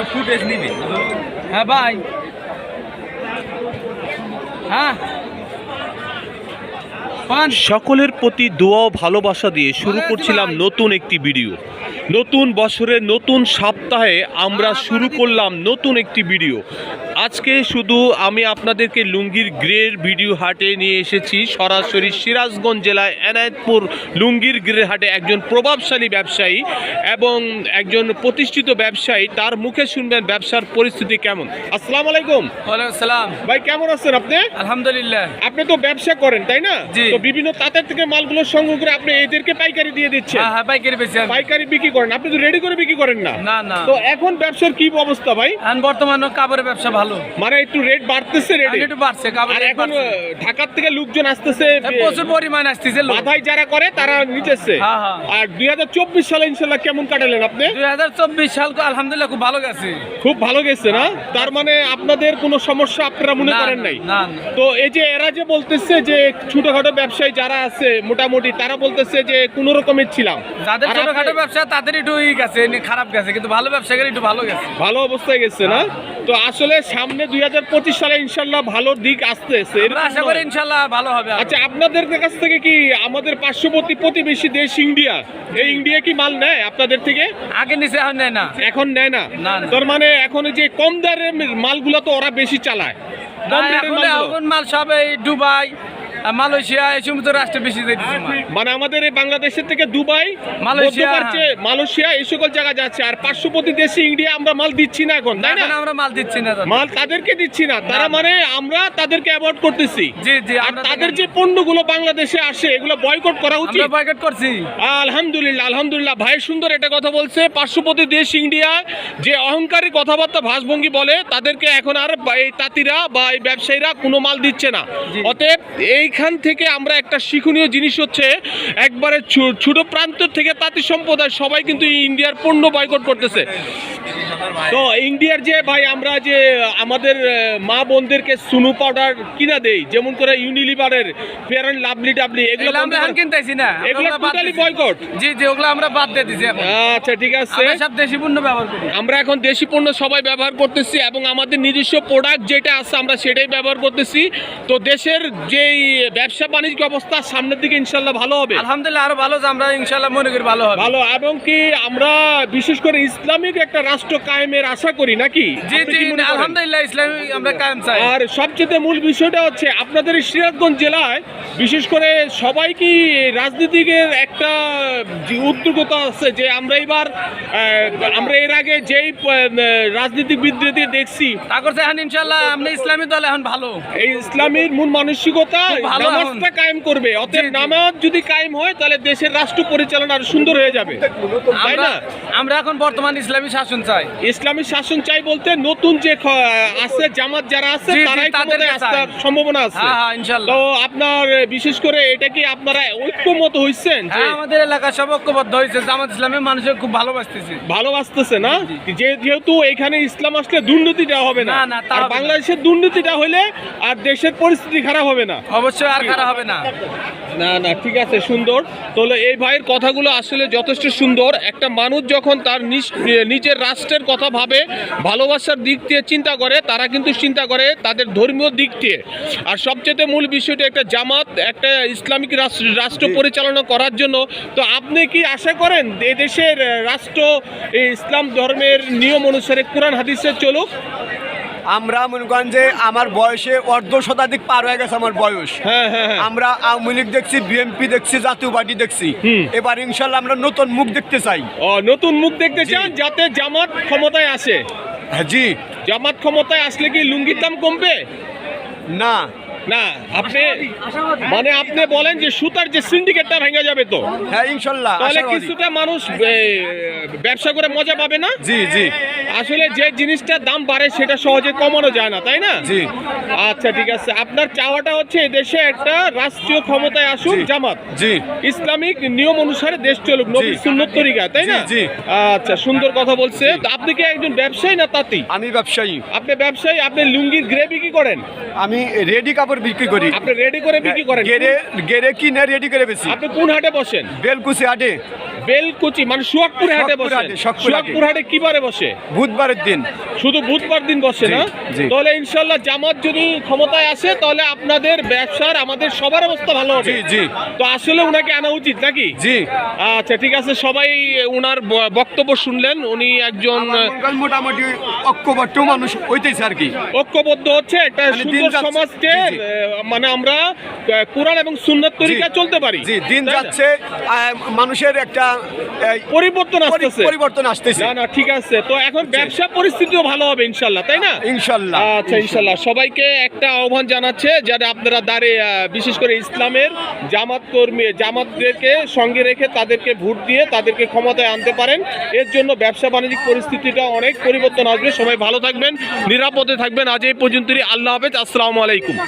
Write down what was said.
একটু ফুটেজ নিবি। হ্যাঁ ভাই হ্যাঁ। সকলের প্রতি দোয়া ভালোবাসা দিয়ে শুরু করছিলাম নতুন একটি ভিডিও নতুন বছরে নতুন সপ্তাহে আমরা শুরু করলাম নতুন একটি ভিডিও আজকে শুধু আমি আপনাদেরকে লুঙ্গির গ্রের ভিডিও হাটে নিয়ে এসেছি। সরাসরি সিরাজগঞ্জ জেলায় এনায়েতপুর লুঙ্গির গ্রের হাটে একজন প্রভাবশালী ব্যবসায়ী এবং একজন প্রতিষ্ঠিত ব্যবসায়ী। তার মুখে শুনবেন ব্যবসার পরিস্থিতি কেমন। আসসালামু আলাইকুম। ওয়ালাইকুম সালাম। ভাই কেমন আছেন আপনি? আলহামদুলিল্লাহ। আপনি তো ব্যবসা করেন তাই না। তো বিভিন্ন তাঁতের থেকে মালগুলো সংগ্রহ করে আপনি এদেরকে পাইকারি দিয়ে দিচ্ছেন। হ্যাঁ হ্যাঁ পাইকারি পাইকারি বিক্রি করেন আপনি তো রেডি করে বিক্রি করেন না। না না। তো এখন ব্যবসার কি অবস্থা ভাই? বর্তমানে কাপড়ের ব্যবসা ভালো মানে একটু রেট বাড়তেছে রেডি একটু বাড়ছে আর এখন ঢাকার থেকে লোকজন আসতেছে প্রচুর পরিমাণ আসতেছে বাধাই যারা করে তারা নিতেছে। হ্যাঁ, হ্যাঁ। আর দুই হাজার চব্বিশ সালে ইনশাল্লাহ কেমন কাটালেন আপনি? দুই হাজার চব্বিশ সাল আলহামদুলিল্লাহ খুব ভালো গেছে। খুব ভালো গেছে না? তার মানে আপনাদের কোনো সমস্যা আপনারা মনে করেন নাই। তো এই যে এরা যে বলতেছে যে ছোটখাটো ব্যবসায়ী যারা আছে মোটামুটি তারা বলতেছে যে কোন রকমের ছিলাম। যাদের ছোটখাটো ব্যবসা তাদের একটু খারাপ গেছে কিন্তু ভালো ব্যবসায়ীর একটু ভালো গেছে। ভালো অবস্থায় গেছে না? তো আসলে সামনে দুই হাজার পঁচিশ সালে ইনশাল্লাহ ভালো দিক আসতে আশা করি ইনশাল্লাহ ভালো হবে আচ্ছা আপনাদের কাছ থেকে কি আমাদের পার্শ্ববর্তী প্রতিবেশী দেশ ইন্ডিয়া এই ইন্ডিয়া কি মাল নেয় আপনাদের থেকে? আগে নিচে এখন নেয় না। এখন নেয় না। তার মানে এখন এই যে কম দারের মালগুলো তো ওরা বেশি চালায়। এখন মাল সব এই দুবাই মালয়েশিয়া এই সমস্ত রাষ্ট্রে বেশি যাইতেছে মানে আমাদের এই বাংলাদেশের থেকে দুবাই মালয়েশিয়া, মধ্যপ্রাচ্যে, মালয়েশিয়া এই সকল জায়গা যাচ্ছে। আর পার্শ্ববর্তী দেশে ইন্ডিয়া আমরা মাল দিচ্ছি না এখন তাই না? আমরা মাল দিচ্ছি না মাল তাদেরকে দিচ্ছি না। তারা মানে আমরা তাদেরকে অ্যাভয়েড করতেছি। জি জি আর তাদের যে পণ্যগুলো বাংলাদেশে আসে এগুলো বয়কট করা উচিত। আমরা বয়কট করছি। আলহামদুলিল্লাহ আলহামদুলিল্লাহ। ভাই সুন্দর এটা কথা বলছে। পার্শ্ববর্তী দেশ ইন্ডিয়া যে অহংকারী কথাবার্তা ভাষভঙ্গি বলে তাদেরকে এখন আর এই তাঁতিরা বা এই ব্যবসায়ীরা কোনো মাল দিচ্ছে না। অতএব এইখান থেকে আমরা একটা শিক্ষণীয় জিনিস হচ্ছে, একবারে ছোট প্রান্ত থেকে তাঁতি সম্প্রদায় সবাই কিন্তু ইন্ডিয়ার পণ্য বয়কট করতেছে। তো ইন্ডিয়ার যে ভাই আমরা যে আমাদের মা বোনদেরকে সুনু পাউডার কিনা দেই যেমন করে ইউনিলিভারের ফেয়ার অ্যান্ড লাভলি টাবলি এগুলো আমরা করে- কিনতেছি না। এগুলো টোটালি বয়কট জি জি ওগুলো আমরা বাদ দিয়ে দিছি এখন। আচ্ছা ঠিক আছে। আমরা সব দেশি পণ্য ব্যবহার করি। আমরা এখন দেশি পণ্য সবাই ব্যবহার করতেছি এবং আমাদের নিজস্ব প্রোডাক্ট যেটা আছে আমরা সেটাই ব্যবহার করতেছি। তো দেশের যেই ব্যবসা বাণিজ্য অবস্থা সামনের দিকে ইনশাল্লাহ ভালো হবে। আলহামদুলিল্লাহ আরও ভালো যে আমরা ইনশাল্লাহ মনে করি ভালো হবে। ভালো এবং কি আমরা বিশেষ করে ইসলামিক একটা রাষ্ট্র কায়েমের আশা করি নাকি? জি জি? আলহামদুলিল্লাহ ইসলামী আমরা কায়েম চাই। আর সবচেয়ে মূল বিষয়টা হচ্ছে আপনাদের সিরাজগঞ্জ জেলায় বিশেষ করে সবাই কি রাজনীতিকের একটা উদ্যোগতা আছে যে আমরা এবার আমরা এর আগে যেই রাজনীতিবিদদের দেখছি এখন ইনশাল্লাহ আমরা ইসলামী দল এখন ভালো। এই ইসলামের মূল মানসিকতা নামাজটা কায়েম করবে। অতএব। নামাজ যদি কায়েম হয় তাহলে দেশের রাষ্ট্র পরিচালনা আরও সুন্দর হয়ে যাবে। তাই না? আমরা এখন বর্তমান ইসলামী শাসন চাই। ইসলামী শাসন চাই বলতে নতুন যে আছে জামাত যারা আছে তারাই তাদের আসার সম্ভাবনা আছে। হ্যাঁ হ্যাঁ তো আপনার বিশেষ করে এটা কি আপনারা ঐক্যমত হইছেন যে হ্যাঁ আমাদের এলাকা সব ঐক্যবদ্ধ হয়েছে জামাত ইসলামের মানুষের খুব ভালোবাসতেছে। ভালোবাসতেছে না? যে যেহেতু এখানে ইসলাম আসলে দুর্নীতিটা হবে না। আর বাংলাদেশের দুর্নীতিটা হলে আর দেশের পরিস্থিতি খারাপ হবে না। অবশ্যই আর খারাপ হবে না। না না, ঠিক আছে, সুন্দর। তাহলে এই ভাইয়ের কথাগুলো আসলে যথেষ্ট সুন্দর। একটা মানুষ যখন তার নিজ- নিজের রাষ্ট্রের কথা ভাবে, ভালোবাসার দিক দিয়ে চিন্তা করে, তারা কিন্তু চিন্তা করে তাদের ধর্মীয় দিক দিয়ে। আর সবচেয়ে মূল বিষয়টা একটা জামাত, একটা ইসলামিক রাষ্ট্র- পরিচালনা করার জন্য। তো আপনি কি আশা করেন এ দেশের রাষ্ট্র ইসলাম ধর্মের নিয়ম অনুসারে কোরআন হাদিসে চলুক? আমরা মনে করেন যে আমার বয়সে অর্ধ শতাধিক পার হয়ে গেছে আমার বয়স। হ্যাঁ হ্যাঁ হ্যাঁ। আমরা আওয়ামী লীগ দেখছি বিএনপি দেখছি জাতীয় পার্টি দেখছি। এবার ইনশাল্লাহ আমরা নতুন মুখ দেখতে চাই। ও নতুন মুখ দেখতে চান যাতে জামাত ক্ষমতায় আসে? হ্যাঁ, জি। জামাত ক্ষমতায় আসলে কি লুঙ্গির দাম কমবে? না। না আপনি মানে আপনি বলেন যে সুতার যে সিন্ডিকেটটা ভেঙে যাবে তো। হ্যাঁ ইনশাল্লাহ তাহলে কিছুটা মানুষ ব্যবসা করে মজা পাবে না? জি জি। আসলে যে জিনিসটার দাম বাড়ে সেটা সহজে কমানো যায় না তাই না? জি। আচ্ছা ঠিক আছে। আপনার চাওয়াটা হচ্ছে দেশে একটা রাষ্ট্রীয় ক্ষমতায় আসুক। জামাত। জি। ইসলামিক নিয়ম অনুসারে দেশ চলুক নবী সুন্নত তরিকা তাই না? জি। আচ্ছা সুন্দর কথা বলছে। আপনি কি একজন ব্যবসায়ী না তাঁতি? আমি ব্যবসায়ী। আপনি ব্যবসায়ী আপনি লুঙ্গির গ্রেভি কি করেন? আমি রেডি কাপড় বিক্রি করি। আপনি রেডি করে বিক্রি করেন। গেরে গেরে কিনে রেডি করে বেশি। আপনি কোন হাটে বসেন? বেলকুচি হাটে। বেলকুচি মানে সুয়াকপুর হাটে বসেন। সুয়াকপুর হাটে। কি বারে বসে? বুধবারের দিন। শুধু বুধবার দিন বসে না? তাহলে ইনশাল্লাহ জামাত যদি ক্ষমতায় আসে তাহলে আপনাদের ব্যবসার আমাদের সবার অবস্থা ভালো হবে। জি জি। তো আসলে উনাকে আনা উচিত নাকি? জি। আচ্ছা ঠিক আছে সবাই উনার বক্তব্য শুনলেন। উনি একজন মোটামুটি ঐক্যবদ্ধ মানুষ হইতেছে আর কি। ঐক্যবদ্ধ হচ্ছে একটা মানে সুন্দর সমাজকে মানে আমরা কোরআন এবং সুন্নাত তরিকা চলতে পারি। জি দিন যাচ্ছে মানুষের একটা পরিবর্তন পরি- আসতেছে। পরিবর্তন আসতেছে। না না ঠিক আছে। তো এখন ব্যবসা পরিস্থিতিও ভালো হবে ইনশাল্লাহ তাই না? ইনশাল্লাহ। আচ্ছা ইনশাল্লাহ। সবাইকে একটা আহ্বান জানাচ্ছে যারা আপনারা দাঁড়িয়ে বিশেষ করে ইসলামের জামাত কর্মী জামাতদেরকে সঙ্গে রেখে তাদেরকে ভোট দিয়ে তাদেরকে ক্ষমতায় আনতে পারেন। এর জন্য ব্যবসা বাণিজ্যিক পরিস্থিতিটা অনেক পরিবর্তন আসবে। সবাই ভালো থাকবেন নিরাপদে থাকবেন। আজ এই পর্যন্তই। আল্লাহ হাফেজ। আসসালামু আলাইকুম।